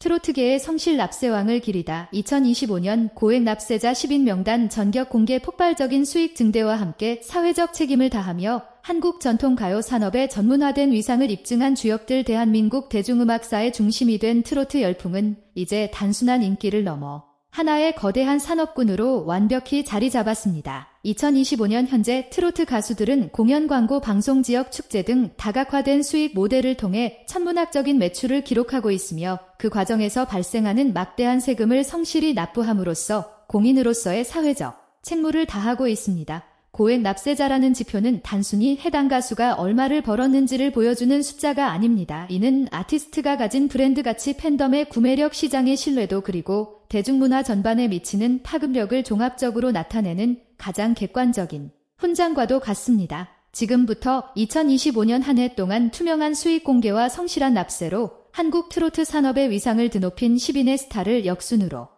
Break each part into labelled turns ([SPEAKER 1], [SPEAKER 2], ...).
[SPEAKER 1] 트로트계의 성실 납세왕을 기리다 2025년 고액 납세자 10인 명단 전격 공개 폭발적인 수익 증대와 함께 사회적 책임을 다하며 한국 전통 가요 산업의 전문화된 위상을 입증한 주역들 대한민국 대중음악사의 중심이 된 트로트 열풍은 이제 단순한 인기를 넘어 하나의 거대한 산업군으로 완벽히 자리 잡았습니다. 2025년 현재 트로트 가수들은 공연 광고 방송 지역 축제 등 다각화된 수익 모델을 통해 천문학적인 매출을 기록하고 있으며 그 과정에서 발생하는 막대한 세금을 성실히 납부함으로써 공인으로서의 사회적 책무를 다하고 있습니다. 고액 납세자라는 지표는 단순히 해당 가수가 얼마를 벌었는지를 보여주는 숫자가 아닙니다. 이는 아티스트가 가진 브랜드 가치 팬덤의 구매력 시장의 신뢰도 그리고 대중문화 전반에 미치는 파급력을 종합적으로 나타내는 가장 객관적인 훈장과도 같습니다. 지금부터 2025년 한 해 동안 투명한 수익 공개와 성실한 납세로 한국 트로트 산업의 위상을 드높인 10인의 스타를 역순으로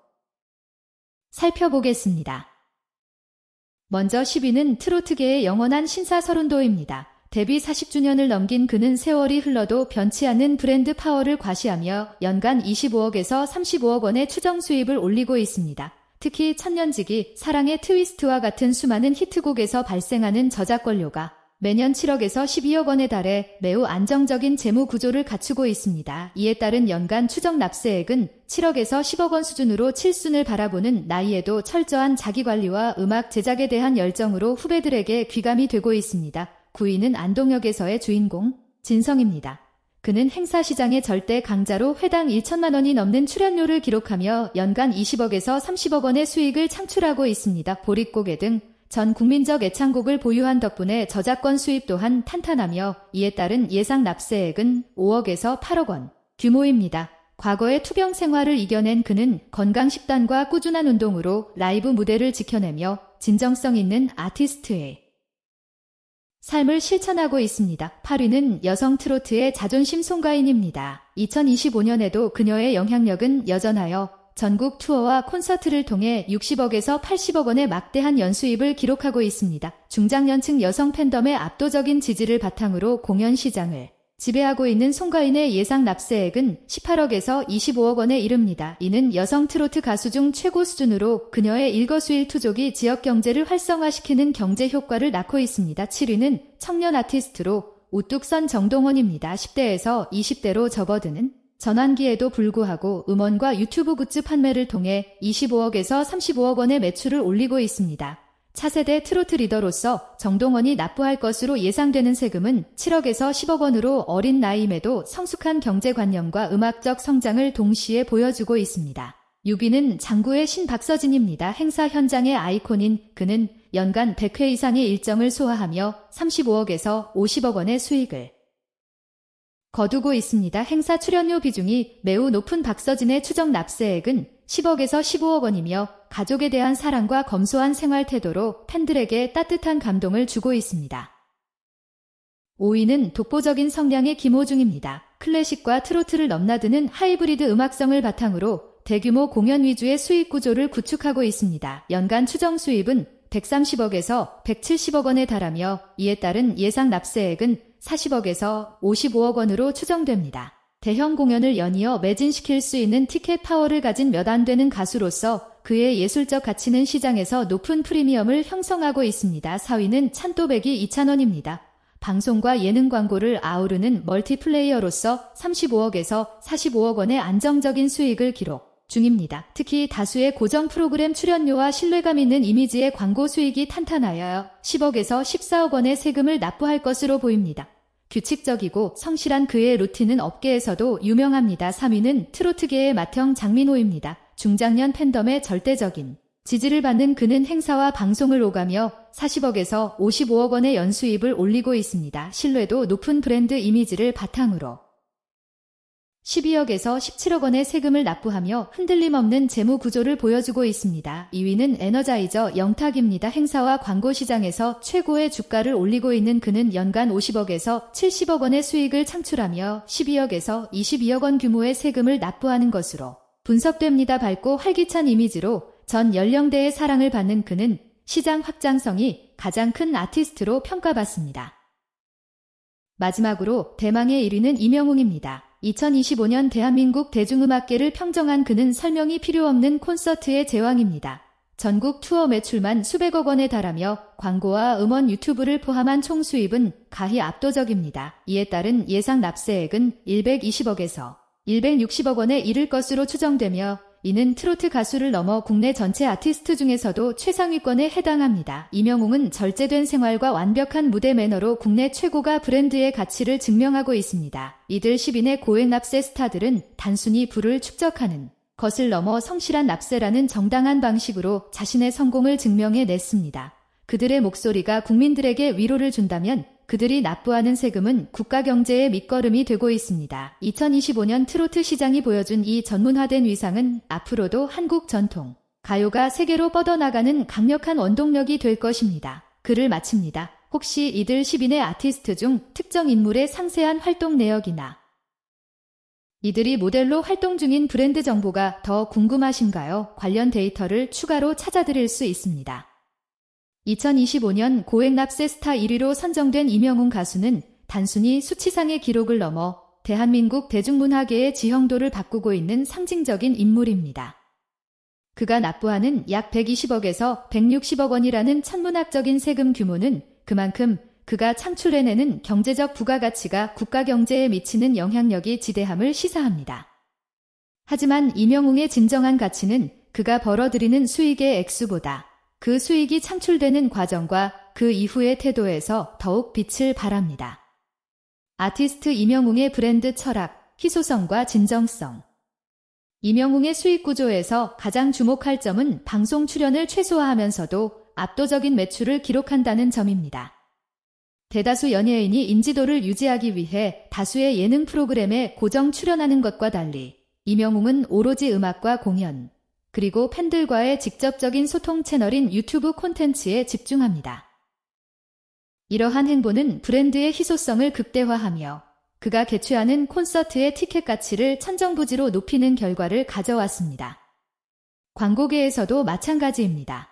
[SPEAKER 1] 살펴보겠습니다. 먼저 10위는 트로트계의 영원한 신사서른도입니다. 데뷔 40주년을 넘긴 그는 세월이 흘러도 변치 않는 브랜드 파워를 과시하며 연간 25억에서 35억 원의 추정 수입을 올리고 있습니다. 특히 천년지기, 사랑의 트위스트와 같은 수많은 히트곡에서 발생하는 저작권료가 매년 7억에서 12억 원에 달해 매우 안정적인 재무 구조를 갖추고 있습니다. 이에 따른 연간 추정 납세액은 7억에서 10억 원 수준으로 칠순을 바라보는 나이에도 철저한 자기관리와 음악 제작에 대한 열정으로 후배들에게 귀감이 되고 있습니다. 9위는 안동역에서의 주인공 진성입니다. 그는 행사시장의 절대 강자로 회당 1천만 원이 넘는 출연료를 기록하며 연간 20억에서 30억 원의 수익을 창출하고 있습니다. 보릿고개 등 전 국민적 애창곡을 보유한 덕분에 저작권 수입 또한 탄탄하며 이에 따른 예상 납세액은 5억에서 8억 원 규모입니다. 과거의 투병 생활을 이겨낸 그는 건강식단과 꾸준한 운동으로 라이브 무대를 지켜내며 진정성 있는 아티스트의 삶을 실천하고 있습니다. 8위는 여성 트로트의 자존심 송가인입니다. 2025년에도 그녀의 영향력은 여전하여 전국 투어와 콘서트를 통해 60억에서 80억 원의 막대한 연수입을 기록하고 있습니다. 중장년층 여성 팬덤의 압도적인 지지를 바탕으로 공연 시장을 지배하고 있는 송가인의 예상 납세액은 18억에서 25억 원에 이릅니다. 이는 여성 트로트 가수 중 최고 수준으로 그녀의 일거수일투족이 지역 경제를 활성화시키는 경제 효과를 낳고 있습니다. 7위는 청년 아티스트로 우뚝 선 정동원입니다. 10대에서 20대로 접어드는 전환기에도 불구하고 음원과 유튜브 굿즈 판매를 통해 25억에서 35억 원의 매출을 올리고 있습니다. 차세대 트로트 리더로서 정동원이 납부할 것으로 예상되는 세금은 7억에서 10억 원으로 어린 나이임에도 성숙한 경제관념과 음악적 성장을 동시에 보여주고 있습니다. 6위는 장구의 신박서진입니다. 행사 현장의 아이콘인 그는 연간 100회 이상의 일정을 소화하며 35억에서 50억 원의 수익을 거두고 있습니다. 행사 출연료 비중이 매우 높은 박서진의 추정 납세액은 10억에서 15억 원이며 가족에 대한 사랑과 검소한 생활 태도로 팬들에게 따뜻한 감동을 주고 있습니다. 5위는 독보적인 성량의 김호중입니다. 클래식과 트로트를 넘나드는 하이브리드 음악성을 바탕으로 대규모 공연 위주의 수익 구조를 구축하고 있습니다. 연간 추정 수입은 130억에서 170억 원에 달하며 이에 따른 예상 납세액은 40억에서 55억 원으로 추정됩니다. 대형 공연을 연이어 매진시킬 수 있는 티켓 파워를 가진 몇 안 되는 가수로서 그의 예술적 가치는 시장에서 높은 프리미엄을 형성하고 있습니다. 4위는 찬또배기 2,000원입니다. 방송과 예능 광고를 아우르는 멀티플레이어로서 35억에서 45억 원의 안정적인 수익을 기록 중입니다. 특히 다수의 고정 프로그램 출연료와 신뢰감 있는 이미지의 광고 수익이 탄탄하여 10억에서 14억 원의 세금을 납부할 것으로 보입니다. 규칙적이고 성실한 그의 루틴은 업계에서도 유명합니다. 3위는 트로트계의 맏형 장민호입니다. 중장년 팬덤의 절대적인 지지를 받는 그는 행사와 방송을 오가며 40억에서 55억 원의 연수입을 올리고 있습니다. 신뢰도 높은 브랜드 이미지를 바탕으로 12억에서 17억 원의 세금을 납부하며 흔들림 없는 재무 구조를 보여주고 있습니다. 2위는 에너자이저 영탁입니다. 행사와 광고 시장에서 최고의 주가를 올리고 있는 그는 연간 50억에서 70억 원의 수익을 창출하며 12억에서 22억 원 규모의 세금을 납부하는 것으로 분석됩니다. 밝고 활기찬 이미지로 전 연령대의 사랑을 받는 그는 시장 확장성이 가장 큰 아티스트로 평가받습니다. 마지막으로 대망의 1위는 이명웅입니다. 2025년 대한민국 대중음악계를 평정한 그는 설명이 필요 없는 콘서트의 제왕입니다. 전국 투어 매출만 수백억 원에 달하며 광고와 음원 유튜브를 포함한 총 수입은 가히 압도적입니다. 이에 따른 예상 납세액은 120억에서 160억 원에 이를 것으로 추정되며 이는 트로트 가수를 넘어 국내 전체 아티스트 중에서도 최상위권에 해당합니다. 이명웅은 절제된 생활과 완벽한 무대 매너로 국내 최고가 브랜드의 가치를 증명하고 있습니다. 이들 10인의 고액 납세 스타들은 단순히 부를 축적하는 것을 넘어 성실한 납세라는 정당한 방식으로 자신의 성공을 증명해 냈습니다. 그들의 목소리가 국민들에게 위로를 준다면 그들이 납부하는 세금은 국가 경제의 밑거름이 되고 있습니다. 2025년 트로트 시장이 보여준 이 전문화된 위상은 앞으로도 한국 전통 가요가 세계로 뻗어나가는 강력한 원동력이 될 것입니다. 글을 마칩니다. 혹시 이들 10인의 아티스트 중 특정 인물의 상세한 활동 내역이나 이들이 모델로 활동 중인 브랜드 정보가 더 궁금하신가요? 관련 데이터를 추가로 찾아드릴 수 있습니다. 2025년 고액 납세 스타 1위로 선정된 이명웅 가수는 단순히 수치상의 기록을 넘어 대한민국 대중문화계의 지형도를 바꾸고 있는 상징적인 인물입니다. 그가 납부하는 약 120억에서 160억 원이라는 천문학적인 세금 규모는 그만큼 그가 창출해내는 경제적 부가가치가 국가 경제에 미치는 영향력이 지대함을 시사합니다. 하지만 이명웅의 진정한 가치는 그가 벌어들이는 수익의 액수보다 그 수익이 창출되는 과정과 그 이후의 태도에서 더욱 빛을 발합니다. 아티스트 이명웅의 브랜드 철학, 희소성과 진정성. 이명웅의 수익 구조에서 가장 주목할 점은 방송 출연을 최소화하면서도 압도적인 매출을 기록한다는 점입니다. 대다수 연예인이 인지도를 유지하기 위해 다수의 예능 프로그램에 고정 출연하는 것과 달리 이명웅은 오로지 음악과 공연, 그리고 팬들과의 직접적인 소통 채널인 유튜브 콘텐츠에 집중합니다. 이러한 행보는 브랜드의 희소성을 극대화하며 그가 개최하는 콘서트의 티켓 가치를 천정부지로 높이는 결과를 가져왔습니다. 광고계에서도 마찬가지입니다.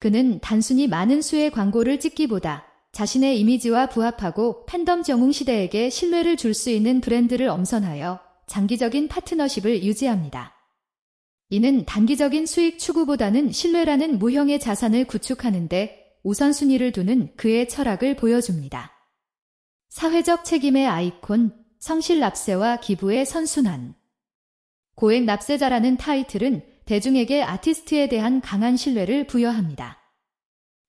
[SPEAKER 1] 그는 단순히 많은 수의 광고를 찍기보다 자신의 이미지와 부합하고 팬덤 정웅 시대에게 신뢰를 줄 수 있는 브랜드를 엄선하여 장기적인 파트너십을 유지합니다. 이는 단기적인 수익 추구보다는 신뢰라는 무형의 자산을 구축하는데 우선순위를 두는 그의 철학을 보여줍니다. 사회적 책임의 아이콘, 성실 납세와 기부의 선순환. 고액 납세자라는 타이틀은 대중에게 아티스트에 대한 강한 신뢰를 부여합니다.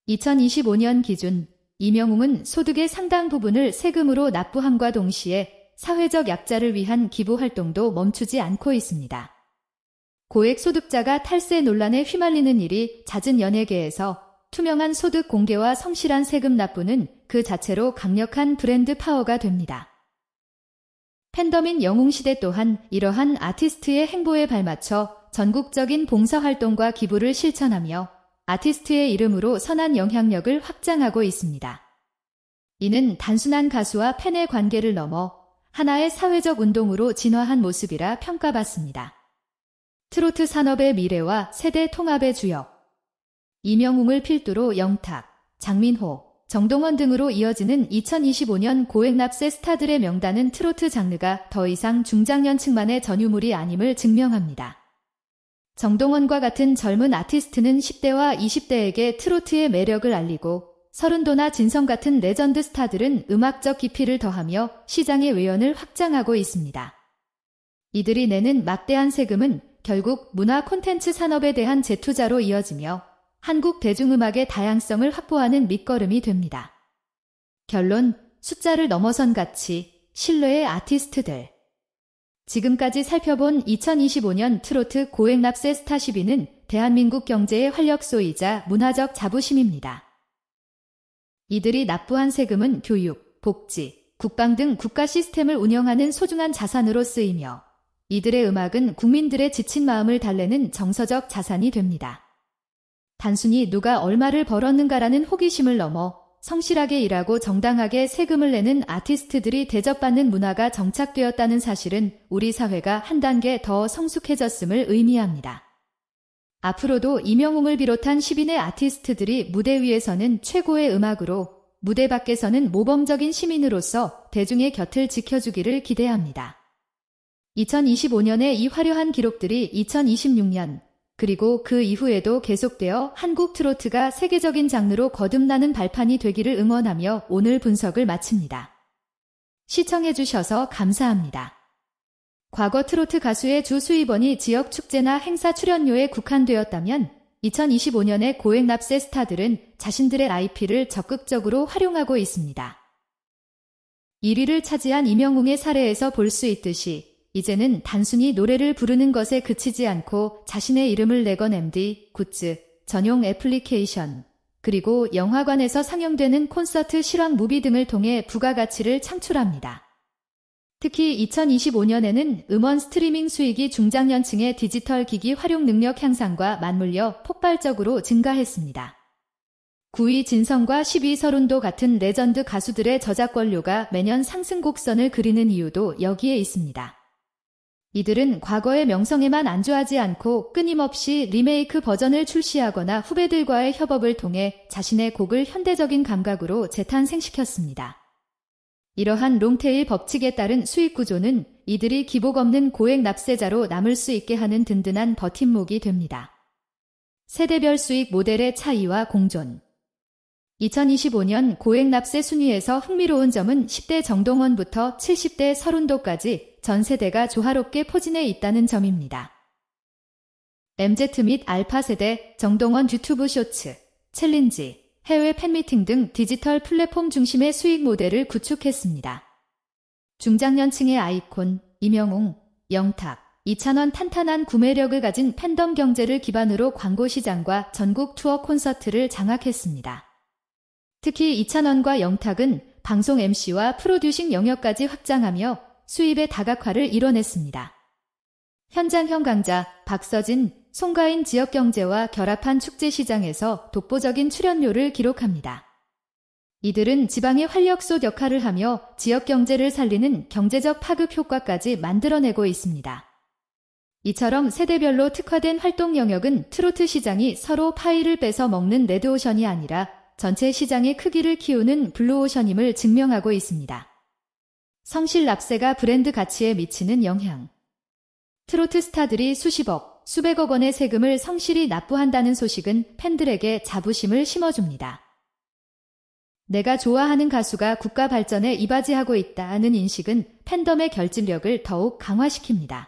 [SPEAKER 1] 2025년 기준 이명웅은 소득의 상당 부분을 세금으로 납부함과 동시에 사회적 약자를 위한 기부 활동도 멈추지 않고 있습니다. 고액 소득자가 탈세 논란에 휘말리는 일이 잦은 연예계에서 투명한 소득 공개와 성실한 세금 납부는 그 자체로 강력한 브랜드 파워가 됩니다. 팬덤인 영웅시대 또한 이러한 아티스트의 행보에 발맞춰 전국적인 봉사활동과 기부를 실천하며 아티스트의 이름으로 선한 영향력을 확장하고 있습니다. 이는 단순한 가수와 팬의 관계를 넘어 하나의 사회적 운동으로 진화한 모습이라 평가받습니다. 트로트 산업의 미래와 세대 통합의 주역. 이명웅을 필두로 영탁, 장민호, 정동원 등으로 이어지는 2025년 고액 납세 스타들의 명단은 트로트 장르가 더 이상 중장년층만의 전유물이 아님을 증명합니다. 정동원과 같은 젊은 아티스트는 10대와 20대에게 트로트의 매력을 알리고 서른도나 진성 같은 레전드 스타들은 음악적 깊이를 더하며 시장의 외연을 확장하고 있습니다. 이들이 내는 막대한 세금은 결국 문화 콘텐츠 산업에 대한 재투자로 이어지며 한국 대중음악의 다양성을 확보하는 밑거름이 됩니다. 결론, 숫자를 넘어선 가치, 신뢰의 아티스트들. 지금까지 살펴본 2025년 트로트 고액 납세 스타 10위는 대한민국 경제의 활력소이자 문화적 자부심입니다. 이들이 납부한 세금은 교육, 복지, 국방 등 국가 시스템을 운영하는 소중한 자산으로 쓰이며 이들의 음악은 국민들의 지친 마음을 달래는 정서적 자산이 됩니다. 단순히 누가 얼마를 벌었는가라는 호기심을 넘어 성실하게 일하고 정당하게 세금을 내는 아티스트들이 대접받는 문화가 정착되었다는 사실은 우리 사회가 한 단계 더 성숙해졌음을 의미합니다. 앞으로도 이명웅을 비롯한 10인의 아티스트들이 무대 위에서는 최고의 음악으로 무대 밖에서는 모범적인 시민으로서 대중의 곁을 지켜주기를 기대합니다. 2025년의 이 화려한 기록들이 2026년, 그리고 그 이후에도 계속되어 한국 트로트가 세계적인 장르로 거듭나는 발판이 되기를 응원하며 오늘 분석을 마칩니다. 시청해주셔서 감사합니다. 과거 트로트 가수의 주 수입원이 지역 축제나 행사 출연료에 국한되었다면 2025년의 고액 납세 스타들은 자신들의 IP를 적극적으로 활용하고 있습니다. 1위를 차지한 이명웅의 사례에서 볼 수 있듯이 이제는 단순히 노래를 부르는 것에 그치지 않고 자신의 이름을 내건 MD, 굿즈, 전용 애플리케이션, 그리고 영화관에서 상영되는 콘서트 실황 무비 등을 통해 부가가치를 창출합니다. 특히 2025년에는 음원 스트리밍 수익이 중장년층의 디지털 기기 활용 능력 향상과 맞물려 폭발적으로 증가했습니다. 9위 진성과 10위 서른도 같은 레전드 가수들의 저작권료가 매년 상승 곡선을 그리는 이유도 여기에 있습니다. 이들은 과거의 명성에만 안주하지 않고 끊임없이 리메이크 버전을 출시하거나 후배들과의 협업을 통해 자신의 곡을 현대적인 감각으로 재탄생시켰습니다. 이러한 롱테일 법칙에 따른 수익 구조는 이들이 기복 없는 고액 납세자로 남을 수 있게 하는 든든한 버팀목이 됩니다. 세대별 수익 모델의 차이와 공존 2025년 고액 납세 순위에서 흥미로운 점은 10대 정동원부터 70대 서른도까지 전 세대가 조화롭게 포진해 있다는 점입니다. MZ 및 알파 세대, 정동원 유튜브 쇼츠, 챌린지, 해외 팬미팅 등 디지털 플랫폼 중심의 수익 모델을 구축했습니다. 중장년층의 아이콘, 이명웅, 영탁, 이찬원 탄탄한 구매력을 가진 팬덤 경제를 기반으로 광고 시장과 전국 투어 콘서트를 장악했습니다. 특히 이찬원과 영탁은 방송 MC와 프로듀싱 영역까지 확장하며 수입의 다각화를 이뤄냈습니다. 현장형 강자 박서진, 송가인 지역경제와 결합한 축제시장에서 독보적인 출연료를 기록합니다. 이들은 지방의 활력소 역할을 하며 지역경제를 살리는 경제적 파급 효과까지 만들어내고 있습니다. 이처럼 세대별로 특화된 활동 영역은 트로트 시장이 서로 파이를 뺏어 먹는 레드오션이 아니라 전체 시장의 크기를 키우는 블루오션임을 증명하고 있습니다. 성실 납세가 브랜드 가치에 미치는 영향. 트로트 스타들이 수십억, 수백억 원의 세금을 성실히 납부한다는 소식은 팬들에게 자부심을 심어줍니다. 내가 좋아하는 가수가 국가 발전에 이바지하고 있다는 인식은 팬덤의 결집력을 더욱 강화시킵니다.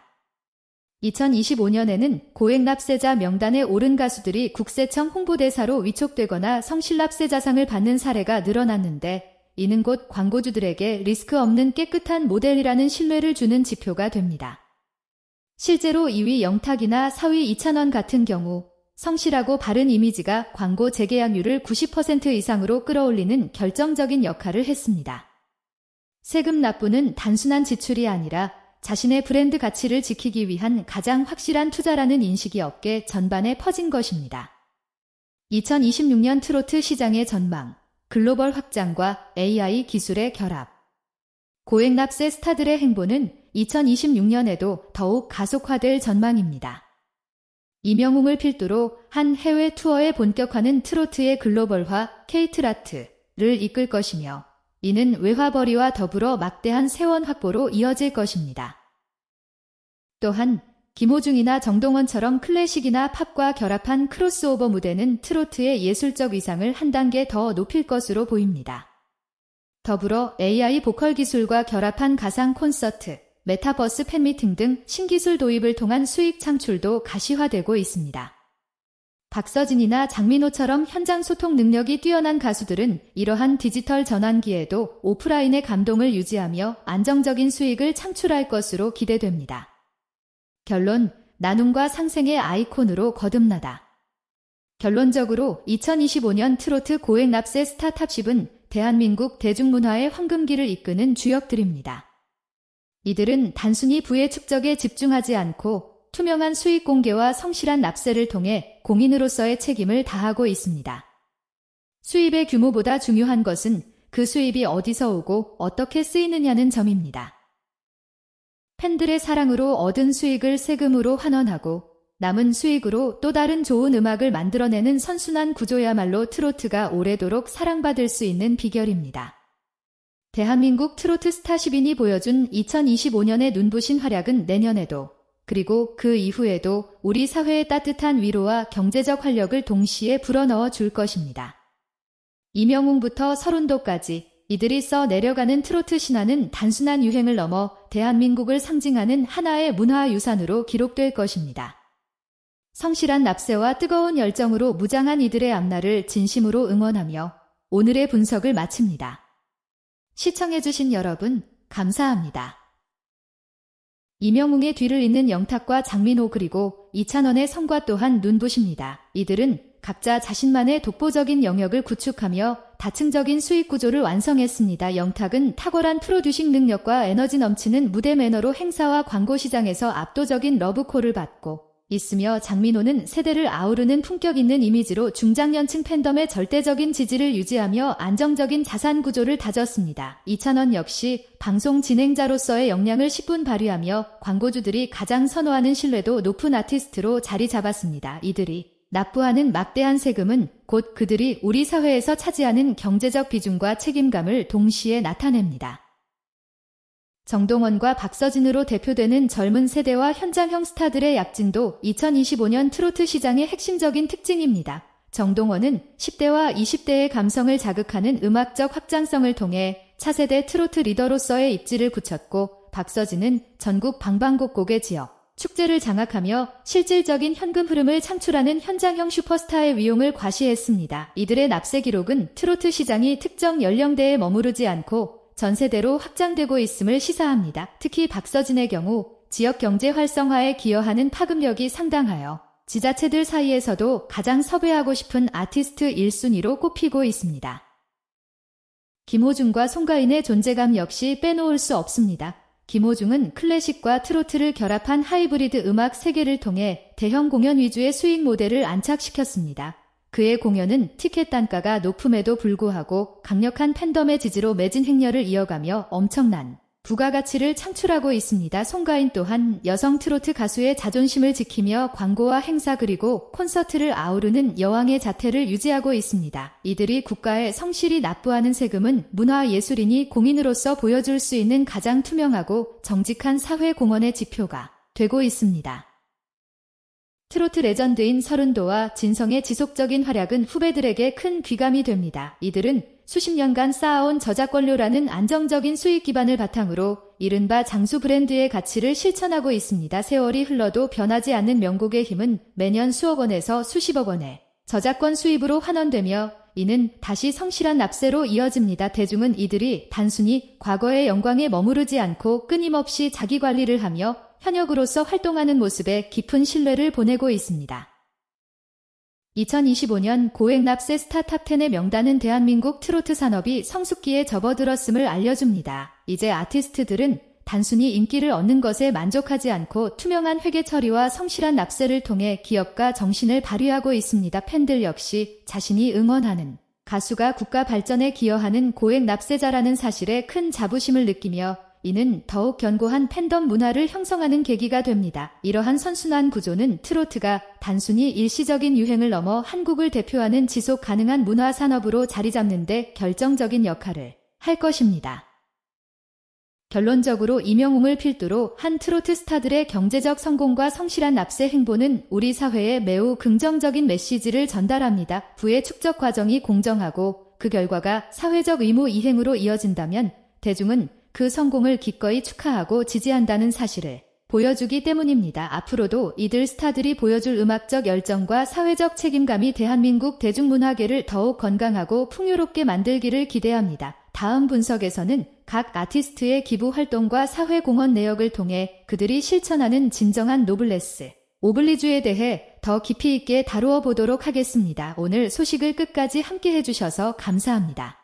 [SPEAKER 1] 2025년에는 고액 납세자 명단에 오른 가수들이 국세청 홍보대사로 위촉되거나 성실납세자상을 받는 사례가 늘어났는데 이는 곧 광고주들에게 리스크 없는 깨끗한 모델이라는 신뢰를 주는 지표가 됩니다. 실제로 2위 영탁이나 4위 이찬원 같은 경우 성실하고 바른 이미지가 광고 재계약률을 90% 이상으로 끌어올리는 결정적인 역할을 했습니다. 세금 납부는 단순한 지출이 아니라 자신의 브랜드 가치를 지키기 위한 가장 확실한 투자라는 인식이 업계 전반에 퍼진 것입니다. 2026년 트로트 시장의 전망 글로벌 확장과 AI 기술의 결합. 고액 납세 스타들의 행보는 2026년에도 더욱 가속화될 전망입니다. 이명웅을 필두로 한 해외 투어에 본격화는 트로트의 글로벌화 케이트라트를 이끌 것이며 이는 외화벌이와 더불어 막대한 세원 확보로 이어질 것입니다. 또한 김호중이나 정동원처럼 클래식이나 팝과 결합한 크로스오버 무대는 트로트의 예술적 위상을 한 단계 더 높일 것으로 보입니다. 더불어 AI 보컬 기술과 결합한 가상 콘서트, 메타버스 팬미팅 등 신기술 도입을 통한 수익 창출도 가시화되고 있습니다. 박서진이나 장민호처럼 현장 소통 능력이 뛰어난 가수들은 이러한 디지털 전환기에도 오프라인의 감동을 유지하며 안정적인 수익을 창출할 것으로 기대됩니다. 결론, 나눔과 상생의 아이콘으로 거듭나다. 결론적으로 2025년 트로트 고액 납세 스타탑십은 대한민국 대중문화의 황금기를 이끄는 주역들입니다. 이들은 단순히 부의 축적에 집중하지 않고 투명한 수익 공개와 성실한 납세를 통해 공인으로서의 책임을 다하고 있습니다. 수입의 규모보다 중요한 것은 그 수입이 어디서 오고 어떻게 쓰이느냐는 점입니다. 팬들의 사랑으로 얻은 수익을 세금으로 환원하고 남은 수익으로 또 다른 좋은 음악을 만들어내는 선순환 구조야말로 트로트가 오래도록 사랑받을 수 있는 비결입니다. 대한민국 트로트 스타 10인이 보여준 2025년의 눈부신 활약은 내년에도 그리고 그 이후에도 우리 사회의 따뜻한 위로와 경제적 활력을 동시에 불어넣어 줄 것입니다. 이명웅부터 서른도까지 이들이 써 내려가는 트로트 신화는 단순한 유행을 넘어 대한민국을 상징하는 하나의 문화유산으로 기록될 것입니다. 성실한 납세와 뜨거운 열정으로 무장한 이들의 앞날을 진심으로 응원하며 오늘의 분석을 마칩니다. 시청해주신 여러분, 감사합니다. 이명웅의 뒤를 잇는 영탁과 장민호 그리고 이찬원의 성과 또한 눈부십니다. 이들은 각자 자신만의 독보적인 영역을 구축하며 다층적인 수익 구조를 완성했습니다. 영탁은 탁월한 프로듀싱 능력과 에너지 넘치는 무대 매너로 행사와 광고 시장에서 압도적인 러브콜을 받고 있으며 장민호는 세대를 아우르는 품격 있는 이미지로 중장년층 팬덤의 절대적인 지지를 유지하며 안정적인 자산 구조를 다졌습니다. 이찬원 역시 방송 진행자로서의 역량을 10분 발휘하며 광고주들이 가장 선호하는 신뢰도 높은 아티스트로 자리 잡았습니다. 이들이 납부하는 막대한 세금은 곧 그들이 우리 사회에서 차지하는 경제적 비중과 책임감을 동시에 나타냅니다. 정동원과 박서진으로 대표되는 젊은 세대와 현장형 스타들의 약진도 2025년 트로트 시장의 핵심적인 특징입니다. 정동원은 10대와 20대의 감성을 자극하는 음악적 확장성을 통해 차세대 트로트 리더로서의 입지를 굳혔고 박서진은 전국 방방곡곡의 지역, 축제를 장악하며 실질적인 현금 흐름을 창출하는 현장형 슈퍼스타의 위용을 과시했습니다. 이들의 납세 기록은 트로트 시장이 특정 연령대에 머무르지 않고 전 세대로 확장되고 있음을 시사합니다. 특히 박서진의 경우 지역 경제 활성화에 기여하는 파급력이 상당하여 지자체들 사이에서도 가장 섭외하고 싶은 아티스트 1순위로 꼽히고 있습니다. 김호중과 송가인의 존재감 역시 빼놓을 수 없습니다. 김호중은 클래식과 트로트를 결합한 하이브리드 음악 세계를 통해 대형 공연 위주의 수익 모델을 안착시켰습니다. 그의 공연은 티켓 단가가 높음에도 불구하고 강력한 팬덤의 지지로 매진 행렬을 이어가며 엄청난 부가가치를 창출하고 있습니다. 송가인 또한 여성 트로트 가수의 자존심을 지키며 광고와 행사 그리고 콘서트를 아우르는 여왕의 자태를 유지하고 있습니다. 이들이 국가에 성실히 납부하는 세금은 문화예술인이 공인으로서 보여줄 수 있는 가장 투명하고 정직한 사회 공헌의 지표가 되고 있습니다. 트로트 레전드인 서른도와 진성의 지속적인 활약은 후배들에게 큰 귀감이 됩니다. 이들은 수십 년간 쌓아온 저작권료라는 안정적인 수익 기반을 바탕으로 이른바 장수 브랜드의 가치를 실천하고 있습니다. 세월이 흘러도 변하지 않는 명곡의 힘은 매년 수억 원에서 수십억 원의 저작권 수입으로 환원되며 이는 다시 성실한 납세로 이어집니다. 대중은 이들이 단순히 과거의 영광에 머무르지 않고 끊임없이 자기 관리를 하며 현역으로서 활동하는 모습에 깊은 신뢰를 보내고 있습니다. 2025년 고액 납세 스타 탑 10의 명단은 대한민국 트로트 산업이 성숙기에 접어들었음을 알려줍니다. 이제 아티스트들은 단순히 인기를 얻는 것에 만족하지 않고 투명한 회계 처리와 성실한 납세를 통해 기업가 정신을 발휘하고 있습니다. 팬들 역시 자신이 응원하는 가수가 국가 발전에 기여하는 고액 납세자라는 사실에 큰 자부심을 느끼며 이는 더욱 견고한 팬덤 문화를 형성하는 계기가 됩니다. 이러한 선순환 구조는 트로트가 단순히 일시적인 유행을 넘어 한국을 대표하는 지속 가능한 문화 산업으로 자리 잡는데 결정적인 역할을 할 것입니다. 결론적으로 이명웅을 필두로 한 트로트 스타들의 경제적 성공과 성실한 납세 행보는 우리 사회에 매우 긍정적인 메시지를 전달합니다. 부의 축적 과정이 공정하고 그 결과가 사회적 의무 이행으로 이어진다면 대중은 그 성공을 기꺼이 축하하고 지지한다는 사실을 보여주기 때문입니다. 앞으로도 이들 스타들이 보여줄 음악적 열정과 사회적 책임감이 대한민국 대중문화계를 더욱 건강하고 풍요롭게 만들기를 기대합니다. 다음 분석에서는 각 아티스트의 기부 활동과 사회 공헌 내역을 통해 그들이 실천하는 진정한 노블레스, 오블리주에 대해 더 깊이 있게 다루어 보도록 하겠습니다. 오늘 소식을 끝까지 함께 해주셔서 감사합니다.